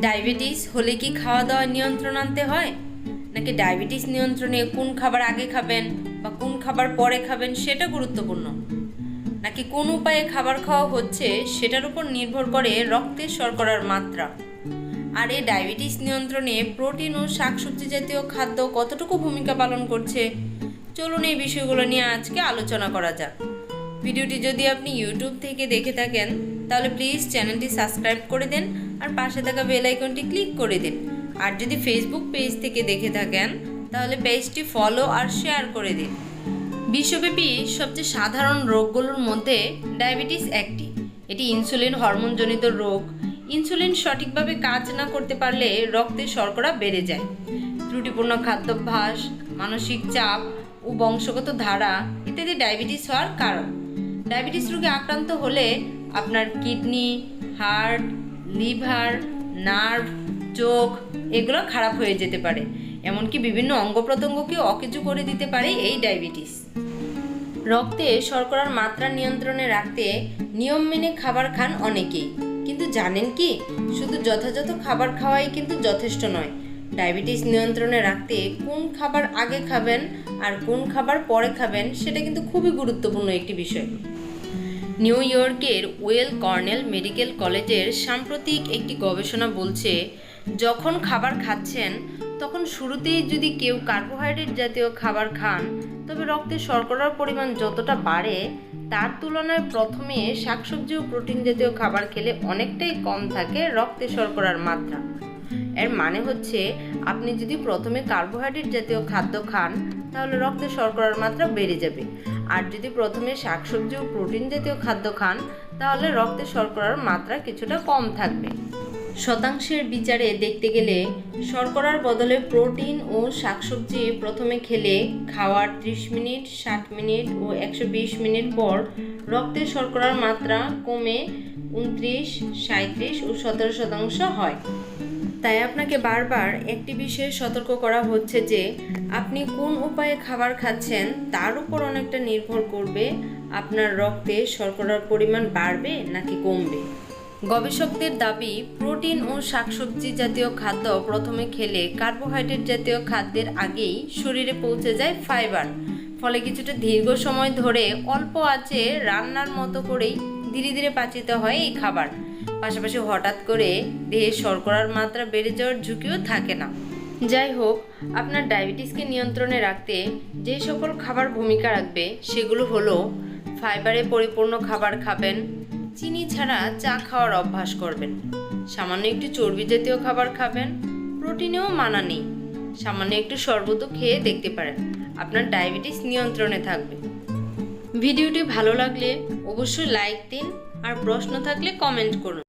Diabetes হলে কি খাওয়া দাওয়া নিয়ন্ত্রণ আনতে হয়? নাকি ডায়াবেটিস নিয়ন্ত্রণে কোন খাবার আগে খাবেন বা কোন খাবার পরে খাবেন সেটা গুরুত্বপূর্ণ? নাকি কোন উপায়ে খাবার খাওয়া হচ্ছে সেটার উপর নির্ভর করে রক্তের শর্করার মাত্রা? আর এই ডায়াবেটিস নিয়ন্ত্রণে প্রোটিন ও শাকসবজি জাতীয় খাদ্য কতটুকু ভূমিকা পালন করছে? চলুন এই বিষয়গুলো নিয়ে আজকে আলোচনা করা যাক। ভিডিওটি যদি আপনি ইউটিউব থেকে দেখে থাকেন, তাহলে প্লিজ চ্যানেলটি সাবস্ক্রাইব করে দিন আর পাশে থাকা বেল আইকনটি ক্লিক করে দিন। আর যদি ফেসবুক পেজ থেকে দেখে থাকেন, তাহলে পেজটি ফলো আর শেয়ার করে দিন। বিশ্বব্যাপী সবচেয়ে সাধারণ রোগগুলোর মধ্যে ডায়াবেটিস একটি। এটি ইনসুলিন হরমোনজনিত রোগ। ইনসুলিন সঠিকভাবে কাজ না করতে পারলে রক্তে শর্করা বেড়ে যায়। ত্রুটিপূর্ণ খাদ্যাভ্যাস, মানসিক চাপ ও বংশগত ধারা ইত্যাদি ডায়াবেটিস হওয়ার কারণ। ডায়াবেটিস রোগে আক্রান্ত হলে আপনার কিডনি হার্ট লিভার, নার্ভ, চোখ, এগুলো খারাপ হয়ে যেতে পারে। এমনকি বিভিন্ন অঙ্গ প্রত্যঙ্গকে অকেজু করে দিতে পারে এই ডায়াবেটিস। রক্তে শর্করার মাত্রা নিয়ন্ত্রণে রাখতে নিয়ম মেনে খাবার খান অনেকেই। কিন্তু জানেন কি? শুধু যথাযথ খাবার খাওয়াই কিন্তু যথেষ্ট নয়। ডায়াবেটিস নিয়ন্ত্রণে রাখতে কোন খাবার আগে খাবেন আর কোন খাবার পরে খাবেন সেটা কিন্তু খুবই গুরুত্বপূর্ণ একটি বিষয়। নিউ ইয়র্কের ওয়েল কর্নেল মেডিকেল কলেজের সাম্প্রতিক একটি গবেষণা বলছে, যখন খাবার খাচ্ছেন, তখন শুরুতেই যদি কেউ কার্বোহাইড্রেট জাতীয় খাবার খান, তবে রক্তে শর্করার পরিমাণ যতটা বাড়ে, তার তুলনায় প্রথমে শাকসবজি ও প্রোটিন জাতীয় খাবার খেলে অনেকটাই কম থাকে রক্তে শর্করার মাত্রা। এর মানে হচ্ছে, আপনি যদি প্রথমে কার্বোহাইড্রেট জাতীয় খাদ্য খান, তাহলে রক্তে শর্করার মাত্রা বেড়ে যাবে। আর যদি প্রথমে শাকসবজি ও প্রোটিন জাতীয় খাদ্য খান, তাহলে রক্তে শর্করার মাত্রা কিছুটা কম থাকবে। শতাংশের বিচারে দেখতে গেলে, শর্করার বদলে প্রোটিন ও শাকসবজি প্রথমে খেলে খাওয়ার ত্রিশ মিনিট, ষাট মিনিট ও একশো বিশ মিনিট পর রক্তে শর্করার মাত্রা কমে উনত্রিশ সাঁত্রিশ ও সতেরো শতাংশ হয়। তাই আপনাকে বারবার একটি বিষয়ে সতর্ক করা হচ্ছে যে, আপনি কোন উপায়ে খাবার খাচ্ছেন তার উপর অনেকটা নির্ভর করবে আপনার রক্তে শর্করার পরিমাণ বাড়বে নাকি কমবে। গবেষকদের দাবি, প্রোটিন ও শাকসবজি জাতীয় খাদ্য প্রথমে খেলে কার্বোহাইড্রেট জাতীয় খাদ্যের আগেই শরীরে পৌঁছে যায় ফাইবার, ফলে কিছুটা দীর্ঘ সময় ধরে অল্প আঁচে রান্নার মতো করেই ধীরে ধীরে পাচিত হয় এই খাবার। পাশাপাশি হঠাৎ করে দেহে শর্করার মাত্রা বেড়ে যাওয়ার ঝুঁকিও থাকে না। যাই হোক, আপনার ডায়াবেটিসকে নিয়ন্ত্রণে রাখতে যে সকল খাবার ভূমিকা রাখবে সেগুলো হলো, ফাইবারে পরিপূর্ণ খাবার খাবেন, চিনি ছাড়া চা খাওয়ার অভ্যাস করবেন, সামান্য একটু চর্বি জাতীয় খাবার খাবেন, প্রোটিনেও মানা নেই, সামান্য একটু শরবতও খেয়ে দেখতে পারেন, আপনার ডায়াবেটিস নিয়ন্ত্রণে থাকবে। ভিডিওটি ভালো লাগলে অবশ্যই লাইক দিন আর প্রশ্ন থাকলে কমেন্ট করুন।